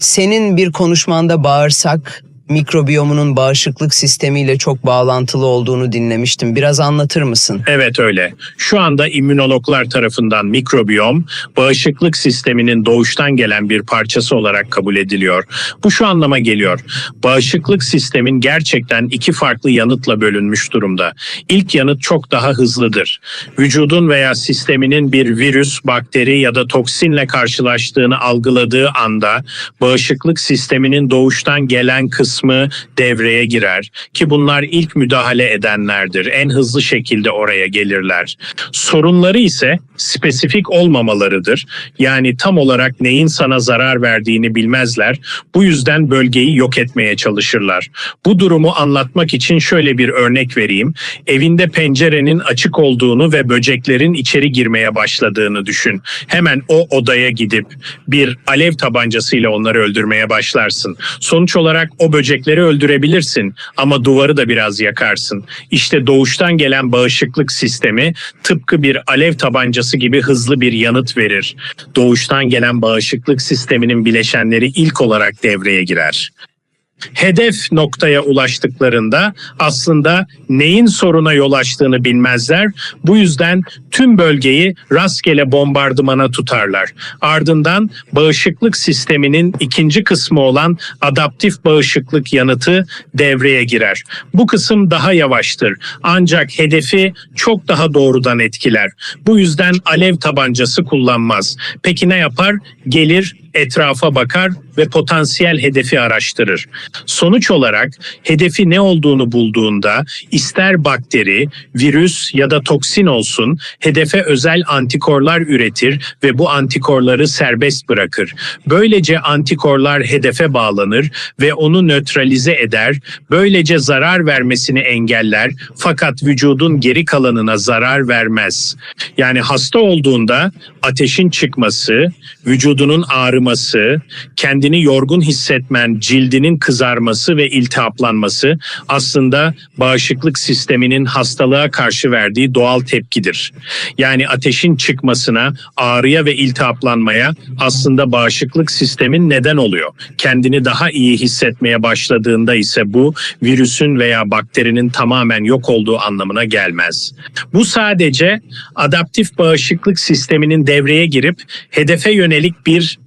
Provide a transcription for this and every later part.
Senin bir konuşmanda bağırsak mikrobiyomunun bağışıklık sistemiyle çok bağlantılı olduğunu dinlemiştim. Biraz anlatır mısın? Evet öyle. Şu anda immünologlar tarafından mikrobiyom bağışıklık sisteminin doğuştan gelen bir parçası olarak kabul ediliyor. Bu şu anlama geliyor. Bağışıklık sistemin gerçekten iki farklı yanıtla bölünmüş durumda. İlk yanıt çok daha hızlıdır. Vücudun veya sisteminin bir virüs, bakteri ya da toksinle karşılaştığını algıladığı anda bağışıklık sisteminin doğuştan gelen kısmı devreye girer ki bunlar ilk müdahale edenlerdir. En hızlı şekilde oraya gelirler. Sorunları ise spesifik olmamalarıdır. Yani tam olarak neyin sana zarar verdiğini bilmezler. Bu yüzden bölgeyi yok etmeye çalışırlar. Bu durumu anlatmak için şöyle bir örnek vereyim. Evinde pencerenin açık olduğunu ve böceklerin içeri girmeye başladığını düşün. Hemen o odaya gidip bir alev tabancasıyla onları öldürmeye başlarsın. Sonuç olarak o böcekleri öldürebilirsin ama duvarı da biraz yakarsın. İşte doğuştan gelen bağışıklık sistemi tıpkı bir alev tabancası gibi hızlı bir yanıt verir. Doğuştan gelen bağışıklık sisteminin bileşenleri ilk olarak devreye girer hedef noktaya ulaştıklarında aslında neyin soruna yol açtığını bilmezler. Bu yüzden tüm bölgeyi rastgele bombardımana tutarlar. Ardından bağışıklık sisteminin ikinci kısmı olan adaptif bağışıklık yanıtı devreye girer. Bu kısım daha yavaştır ancak hedefi çok daha doğrudan etkiler. Bu yüzden alev tabancası kullanmaz. Peki ne yapar? Gelir etrafa bakar ve potansiyel hedefi araştırır. Sonuç olarak hedefi ne olduğunu bulduğunda ister bakteri, virüs ya da toksin olsun hedefe özel antikorlar üretir ve bu antikorları serbest bırakır. Böylece antikorlar hedefe bağlanır ve onu nötralize eder. Böylece zarar vermesini engeller fakat vücudun geri kalanına zarar vermez. Yani hasta olduğunda ateşin çıkması, vücudunun ağrıması, kendini yorgun hissetmen, cildinin kızarması ve iltihaplanması aslında bağışıklık sisteminin hastalığa karşı verdiği doğal tepkidir. Yani ateşin çıkmasına, ağrıya ve iltihaplanmaya aslında bağışıklık sistemin neden oluyor. Kendini daha iyi hissetmeye başladığında ise bu virüsün veya bakterinin tamamen yok olduğu anlamına gelmez. Bu sadece adaptif bağışıklık sisteminin devreye girip hedefe yönelik bir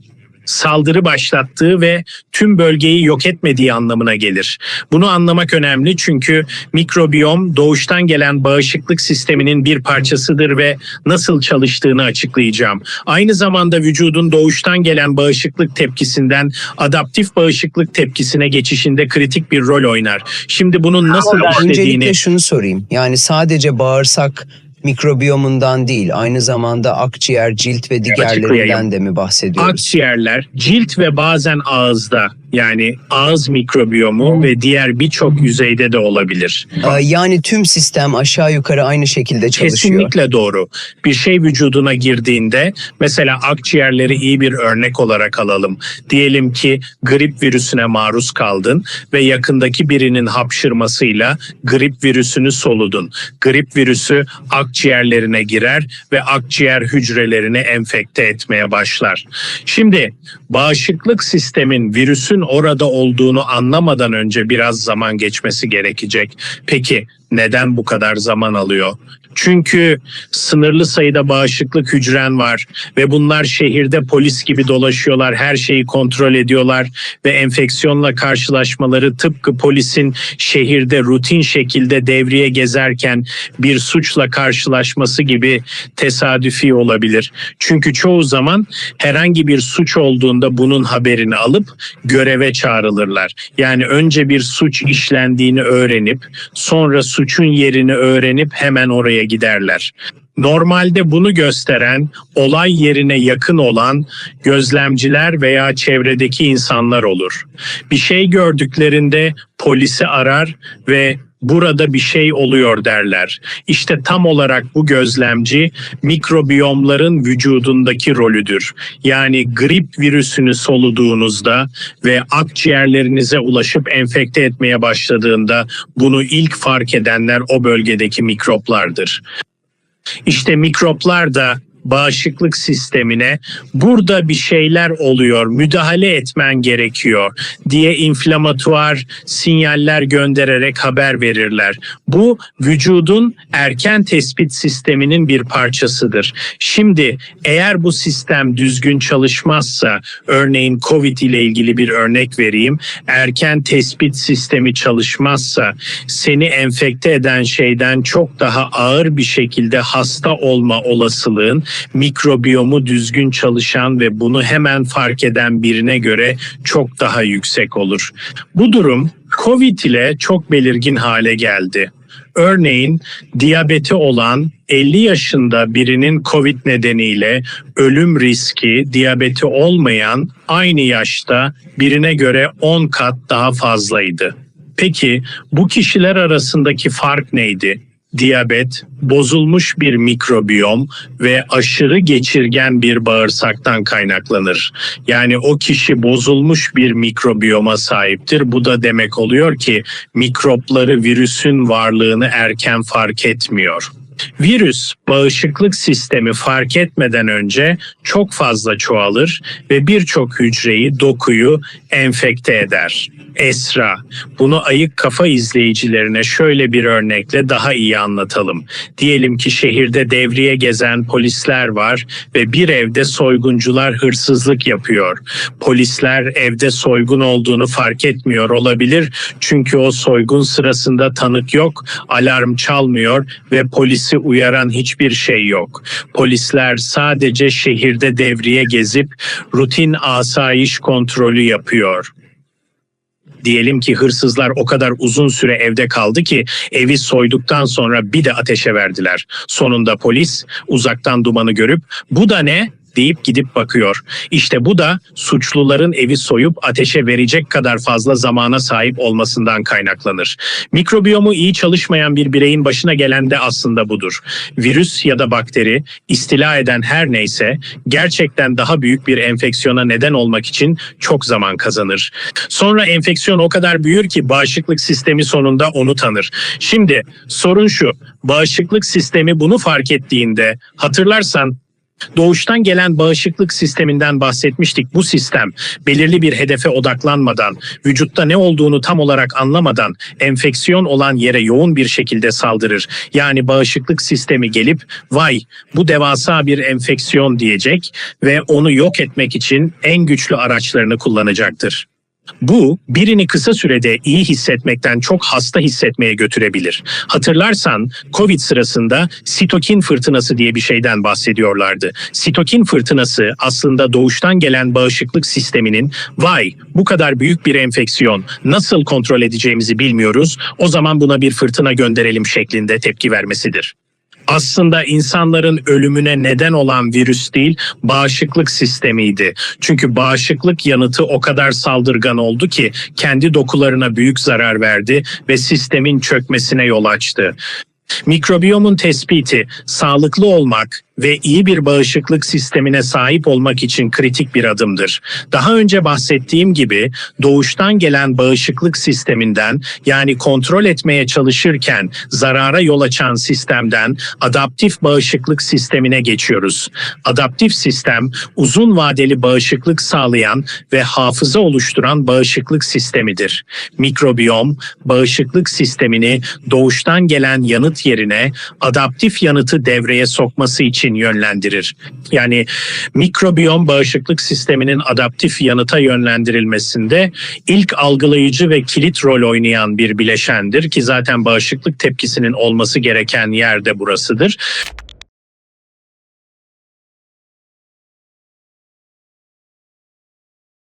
saldırı başlattığı ve tüm bölgeyi yok etmediği anlamına gelir. Bunu anlamak önemli çünkü mikrobiyom doğuştan gelen bağışıklık sisteminin bir parçasıdır ve nasıl çalıştığını açıklayacağım. Aynı zamanda vücudun doğuştan gelen bağışıklık tepkisinden adaptif bağışıklık tepkisine geçişinde kritik bir rol oynar. Şimdi bunun nasıl işlediğini Öncelikle şunu sorayım. Yani sadece bağırsak mikrobiyomundan değil, aynı zamanda akciğer, cilt ve diğerlerinden de mi bahsediyoruz? akciğerler, cilt ve bazen ağızda yani ağız mikrobiyomu ve diğer birçok yüzeyde de olabilir. Yani tüm sistem aşağı yukarı aynı şekilde çalışıyor. Kesinlikle doğru. Bir şey vücuduna girdiğinde mesela akciğerleri iyi bir örnek olarak alalım. Diyelim ki grip virüsüne maruz kaldın ve yakındaki birinin hapşırmasıyla grip virüsünü soludun. Grip virüsü akciğerlerine girer ve akciğer hücrelerini enfekte etmeye başlar. Şimdi bağışıklık sistemin virüsün orada olduğunu anlamadan önce biraz zaman geçmesi gerekecek. Peki neden bu kadar zaman alıyor? Çünkü sınırlı sayıda bağışıklık hücren var ve bunlar şehirde polis gibi dolaşıyorlar, her şeyi kontrol ediyorlar ve enfeksiyonla karşılaşmaları tıpkı polisin şehirde rutin şekilde devriye gezerken bir suçla karşılaşması gibi tesadüfi olabilir. Çünkü çoğu zaman herhangi bir suç olduğunda bunun haberini alıp göreve çağrılırlar. Yani önce bir suç işlendiğini öğrenip sonra suçun yerini öğrenip hemen oraya giderler. Normalde bunu gösteren, olay yerine yakın olan gözlemciler veya çevredeki insanlar olur. Bir şey gördüklerinde polisi arar ve burada bir şey oluyor derler. İşte tam olarak bu gözlemci mikrobiyomların vücudundaki rolüdür. Yani grip virüsünü soluduğunuzda ve akciğerlerinize ulaşıp enfekte etmeye başladığında bunu ilk fark edenler o bölgedeki mikroplardır. İşte mikroplar da bağışıklık sistemine burada bir şeyler oluyor, müdahale etmen gerekiyor diye inflamatuar sinyaller göndererek haber verirler. Bu vücudun erken tespit sisteminin bir parçasıdır. Şimdi eğer bu sistem düzgün çalışmazsa, örneğin COVID ile ilgili bir örnek vereyim, erken tespit sistemi çalışmazsa seni enfekte eden şeyden çok daha ağır bir şekilde hasta olma olasılığın mikrobiyomu düzgün çalışan ve bunu hemen fark eden birine göre çok daha yüksek olur. Bu durum COVID ile çok belirgin hale geldi. Örneğin diyabeti olan 50 yaşında birinin COVID nedeniyle ölüm riski diyabeti olmayan aynı yaşta birine göre 10 kat daha fazlaydı. Peki bu kişiler arasındaki fark neydi? Diyabet, bozulmuş bir mikrobiyom ve aşırı geçirgen bir bağırsaktan kaynaklanır. Yani o kişi bozulmuş bir mikrobiyoma sahiptir. Bu da demek oluyor ki mikropları, virüsün varlığını erken fark etmiyor. Virüs bağışıklık sistemi fark etmeden önce çok fazla çoğalır ve birçok hücreyi, dokuyu enfekte eder. Esra, bunu ayık kafa izleyicilerine şöyle bir örnekle daha iyi anlatalım. Diyelim ki şehirde devriye gezen polisler var ve bir evde soyguncular hırsızlık yapıyor. Polisler evde soygun olduğunu fark etmiyor olabilir çünkü o soygun sırasında tanık yok, alarm çalmıyor ve polisi uyaran hiçbir şey yok. Polisler sadece şehirde devriye gezip rutin asayiş kontrolü yapıyor. Diyelim ki hırsızlar o kadar uzun süre evde kaldı ki evi soyduktan sonra bir de ateşe verdiler. Sonunda polis uzaktan dumanı görüp bu da ne deyip gidip bakıyor. İşte bu da suçluların evi soyup ateşe verecek kadar fazla zamana sahip olmasından kaynaklanır. Mikrobiyomu iyi çalışmayan bir bireyin başına gelen de aslında budur. Virüs ya da bakteri istila eden her neyse gerçekten daha büyük bir enfeksiyona neden olmak için çok zaman kazanır. Sonra enfeksiyon o kadar büyür ki bağışıklık sistemi sonunda onu tanır. Şimdi sorun şu. Bağışıklık sistemi bunu fark ettiğinde hatırlarsan Doğuştan gelen bağışıklık sisteminden bahsetmiştik. Bu sistem belirli bir hedefe odaklanmadan, vücutta ne olduğunu tam olarak anlamadan enfeksiyon olan yere yoğun bir şekilde saldırır. Yani bağışıklık sistemi gelip vay bu devasa bir enfeksiyon diyecek ve onu yok etmek için en güçlü araçlarını kullanacaktır. Bu birini kısa sürede iyi hissetmekten çok hasta hissetmeye götürebilir. Hatırlarsan Covid sırasında sitokin fırtınası diye bir şeyden bahsediyorlardı. Sitokin fırtınası aslında doğuştan gelen bağışıklık sisteminin vay bu kadar büyük bir enfeksiyon nasıl kontrol edeceğimizi bilmiyoruz o zaman buna bir fırtına gönderelim şeklinde tepki vermesidir aslında insanların ölümüne neden olan virüs değil, bağışıklık sistemiydi. Çünkü bağışıklık yanıtı o kadar saldırgan oldu ki kendi dokularına büyük zarar verdi ve sistemin çökmesine yol açtı. Mikrobiyomun tespiti, sağlıklı olmak ve iyi bir bağışıklık sistemine sahip olmak için kritik bir adımdır. Daha önce bahsettiğim gibi doğuştan gelen bağışıklık sisteminden yani kontrol etmeye çalışırken zarara yol açan sistemden adaptif bağışıklık sistemine geçiyoruz. Adaptif sistem uzun vadeli bağışıklık sağlayan ve hafıza oluşturan bağışıklık sistemidir. Mikrobiyom bağışıklık sistemini doğuştan gelen yanıt yerine adaptif yanıtı devreye sokması için yönlendirir. Yani mikrobiyom bağışıklık sisteminin adaptif yanıta yönlendirilmesinde ilk algılayıcı ve kilit rol oynayan bir bileşendir ki zaten bağışıklık tepkisinin olması gereken yer de burasıdır.